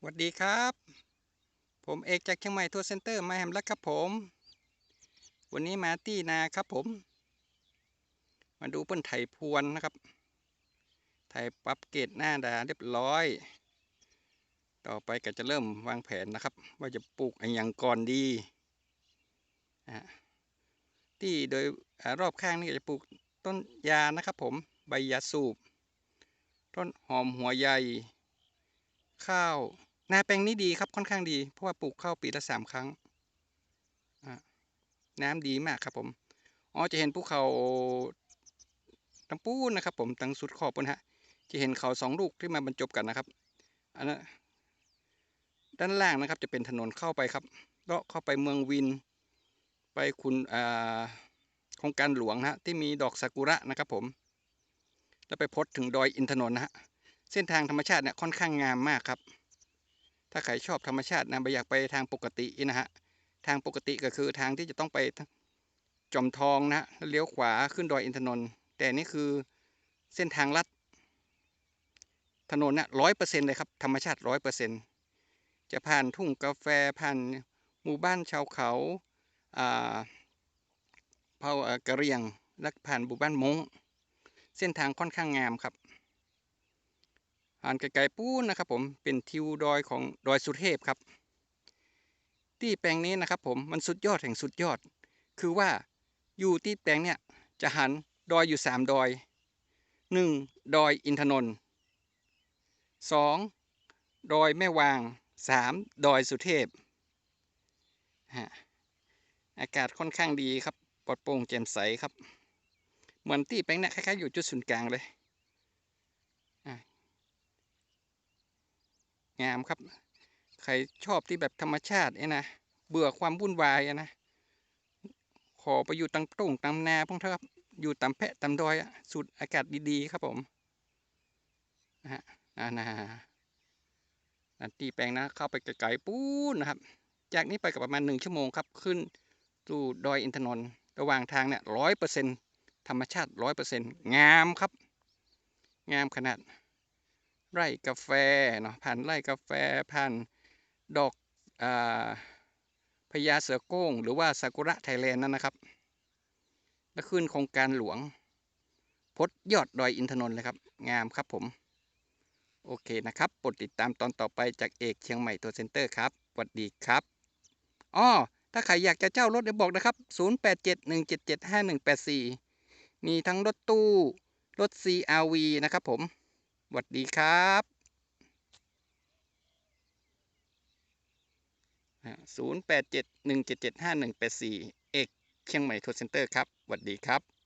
สวัสดีครับ ผมเอกจากเชียงใหม่ทัวร์เซ็นเตอร์มาแฮมแล้วครับผม วันนี้มาที่นาครับผม มาดูเปิ้นไถพรวนนะครับ ไถปรับเกตหน้าดาเรียบร้อย ต่อไปก็จะเริ่มวางแผนนะครับ ว่าจะปลูกอะไรอย่างก่อนดีที่โดยอรอบข้างนี่จะปลูกต้นยานะครับผมใบยาสูบ ต้นหอมหัวใหญ่ข้าว นาแปลงนี้ดีครับค่อนข้างดี เพราะว่าปลูกข้าวปีละสามครั้ง น้ำดีมากครับผม อ๋อจะเห็นภูเขาตังปูนนะครับ ผมตังสุดขอบบนฮะ จะเห็นเขาสองลูกที่มาบรรจบกันนะครับ อันนั้นด้านล่างนะครับ จะเป็นถนนเข้าไปครับเลาะเข้าไปเมืองวิน ไปคุณอ่าโครงการหลวงฮะที่มีดอกซากุระนะครับผม แล้วไปพดถึงดอยอินทนนท์นะฮะ เส้นทางธรรมชาติเนี่ยค่อนข้างงามมากครับ ถ้าใครชอบธรรมชาตินะไม่อยากไปทางปกตินะฮะ ทางปกติก็คือทางที่จะต้องไปจอมทองนะแล้วเลี้ยวขวาขึ้นดอยอินทนนท์แต่นี่คือเส้นทางลัด ถนนน่ะร้อยเปอร์เซ็นต์เลยครับ ธรรมชาติร้อยเปอร์เซ็นต์จะผ่านทุ่งกาแฟผ่านหมู่บ้านชาวเขาอ่าเผ่ากะเรียงและผ่านหมู่บ้านมงเส้นทางค่อนข้างงามครับ ผ่านไกลๆปูนนะครับ ผมเป็นทิวดอยของดอยสุเทพครับ ที่แปลงนี้นะครับ ผมมันสุดยอดแห่งสุดยอด คือว่าอยู่ที่แปลงเนี่ยจะหันดอยอยู่สามดอยหนึ่งดอยอินทนนท์สองดอยแม่วางสามดอยสุเทพฮะอากาศค่อนข้างดีครับปลอดโปร่งแจ่มใสครับ เหมือนที่แปลงเนี่ยคล้ายๆอยู่จุดศูนย์กลางเลย งามครับ ใครชอบที่แบบธรรมชาติเนี่ยนะ เบื่อความวุ่นวายนะ ขอไปอยู่ตังตุ่งตามนาพงเถอะครับ อยู่ตามแพะตามดอยอะสูดอากาศดีๆ ครับผม นะฮะอ่านะนันตีแปลงนะ เข้าไปไกลๆปูนนะครับ จากนี้ไปกับประมาณหนึ่งชั่วโมงครับ ขึ้นสู่ดอยอินทนนท์ ระหว่างทางเนี่ยร้อยเปอร์เซ็นธรรมชาติร้อยเปอร์เซ็นงามครับ งามขนาด ไร่กาแฟเนาะผ่านไร่กาแฟผ่านดอกอพญาเสือโก้ง หรือว่าซากุระไทยแลนด์นั่นนะครับ แล้วขึ้นโครงการหลวง พดยอดดอยอินทนนท์เลยครับ งามครับผม โอเคนะครับโปรดติดตามตอนต่อไปจากเอกเชียงใหม่ตัวเซ็นเตอร์ครับสวัสดีครับอ้อถ้าใครอยากจะเจ้ารถเดี๋ยวบอกนะครับ 0871775184 มีทั้งรถตู้ รถ CRV นะครับผม สวัสดีครับศูนย์แปดเจ็ดหนึ่งเจ็ดเจ็ดห้าหนึ่งแปดสี่เอกเชียงใหม่โทรเซ็นเตอร์ครับสวัสดีครับ